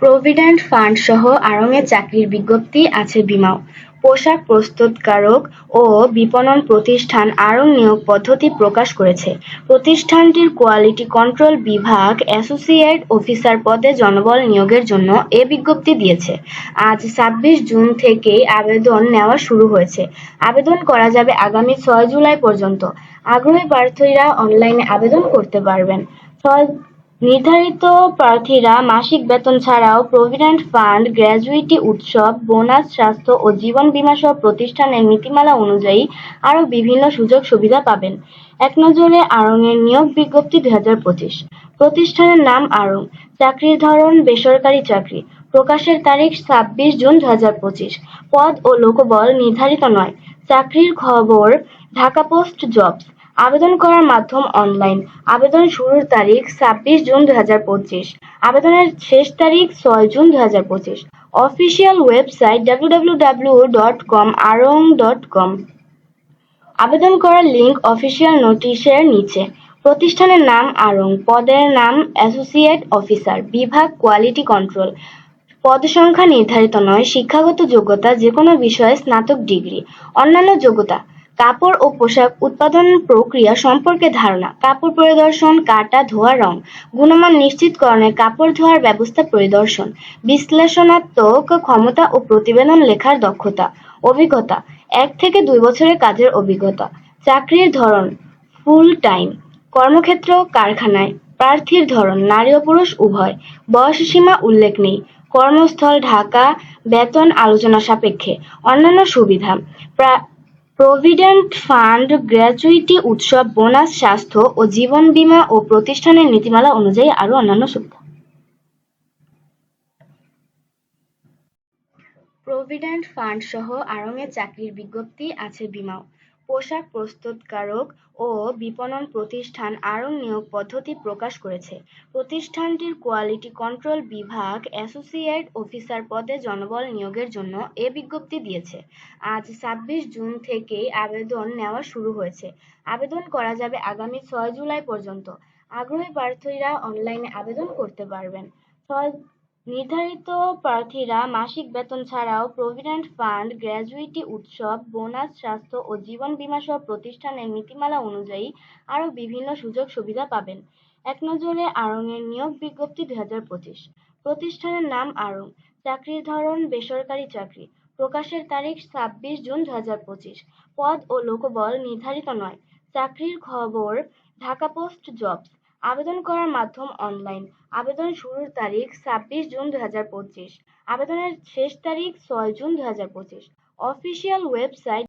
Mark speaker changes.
Speaker 1: Provident fund সহ আড়ং-এ চাকরির বিজ্ঞপ্তি আছে বিমাও। পোশাক প্রস্তুতকারক ও বিপণন প্রতিষ্ঠান আড়ং নিয়োগ পদ্ধতি প্রকাশ করেছে। প্রতিষ্ঠানটির কোয়ালিটি কন্ট্রোল বিভাগ অ্যাসোসিয়েট অফিসার পদে জনবল নিয়োগের জন্য এ বিজ্ঞপ্তি দিয়েছে। আজ ছাব্বিশ জুন থেকেই আবেদন নেওয়া শুরু হয়েছে। আবেদন করা যাবে আগামী ছয় জুলাই পর্যন্ত। আগ্রহী প্রার্থীরা অনলাইনে আবেদন করতে পারবেন। ছয় নির্ধারিত প্রার্থীরা মাসিক বেতন ছাড়াও প্রভিডেন্ট ফান্ড, গ্র্যাচুইটি উৎসব, বোনাস, স্বাস্থ্য ও জীবন বীমাসহ প্রতিষ্ঠানের নীতিমালা অনুযায়ী আরও বিভিন্ন সুযোগ সুবিধা পাবেন। এক নজরে আড়ং-এর নিয়োগ বিজ্ঞপ্তি দুই হাজার পঁচিশ। প্রতিষ্ঠানের নাম আড়ং। চাকরির ধরন বেসরকারি চাকরি। প্রকাশের তারিখ ছাব্বিশ জুন দুই হাজার পঁচিশ। পদ ও লোকবল নির্ধারিত নয়। চাকরির খবর ঢাকা পোস্ট জবস। আবেদন করার মাধ্যম অনলাইন। আবেদন শুরুর তারিখ ছাব্বিশ জুন দু হাজার পঁচিশ। আবেদনের শেষ তারিখ ছয় জুন দু হাজার পঁচিশ। Official website W W W dot com আড়ং ডট কম আবেদন করার লিঙ্ক অফিসিয়াল নোটিশের নিচে। প্রতিষ্ঠানের নাম আরং পদের নাম অ্যাসোসিয়েট অফিসার। বিভাগ কোয়ালিটি কন্ট্রোল। পদ সংখ্যা নির্ধারিত নয়। শিক্ষাগত যোগ্যতা, যেকোনো বিষয়ে স্নাতক ডিগ্রি। অন্যান্য যোগ্যতা কাপড় ও পোশাক উৎপাদন প্রক্রিয়া সম্পর্কে ধারণা, কাপড় পরিদর্শন, কাটা, ধোয়া, রং, গুণমান নিশ্চিতকরণে কাপড় ধোয়ার ব্যবস্থা পরিদর্শন, বিশ্লেষণাত্মক ক্ষমতা ও প্রতিবেদন লেখার দক্ষতা, অভিজ্ঞতা। এক থেকে দুই বছরের কাজের অভিজ্ঞতা। চাকরির ধরন। ফুল টাইম, কর্মক্ষেত্র কারখানায়, প্রার্থীর ধরন। নারী ও পুরুষ উভয়, বয়স সীমা উল্লেখ নেই, কর্মস্থল ঢাকা, বেতন আলোচনা সাপেক্ষে। অন্যান্য সুবিধা। প্রভিডেন্ট ফান্ড, গ্র্যাচুইটি উৎসব, বোনাস, স্বাস্থ্য ও জীবন বীমা ও প্রতিষ্ঠানের নীতিমালা অনুযায়ী আরও অন্যান্য সুবিধা। প্রভিডেন্ট ফান্ড সহ আড়ং-এ চাকরির বিজ্ঞপ্তি আছে বিমাও। পোশাক প্রস্তুতকারক ও বিপণন প্রতিষ্ঠান আড়ং নিয়োগ পদ্ধতি প্রকাশ করেছে। প্রতিষ্ঠানটির কোয়ালিটি কন্ট্রোল বিভাগ অ্যাসোসিয়েট অফিসার পদে জনবল নিয়োগের জন্য এ বিজ্ঞপ্তি দিয়েছে। আজ ছাব্বিশ জুন থেকেই আবেদন নেওয়া শুরু হয়েছে। আবেদন করা যাবে আগামী ছয় জুলাই পর্যন্ত। আগ্রহী প্রার্থীরা অনলাইনে আবেদন করতে পারবেন। ছয় নির্ধারিত প্রার্থীরা মাসিক বেতন ছাড়াও প্রভিডেন্ট ফান্ড, গ্র্যাচুইটি উৎসব, বোনাস, স্বাস্থ্য ও জীবন বীমাসহ প্রতিষ্ঠানের নীতিমালা অনুযায়ী আরও বিভিন্ন সুযোগ সুবিধা পাবেন। এক নজরে আড়ং-এর নিয়োগ বিজ্ঞপ্তি দুই হাজার পঁচিশ। প্রতিষ্ঠানের নাম আড়ং। চাকরির ধরন বেসরকারি চাকরি। প্রকাশের তারিখ ছাব্বিশ জুন দুই হাজার পঁচিশ। পদ ও লোকবল নির্ধারিত নয়। চাকরির খবর ঢাকা পোস্ট জবস। আবেদন করার মাধ্যম অনলাইন। আবেদন শুরুর তারিখ ছাব্বিশ জুন দু হাজার পঁচিশ। আবেদনের শেষ তারিখ ছয় জুন দু হাজার পঁচিশ। Official website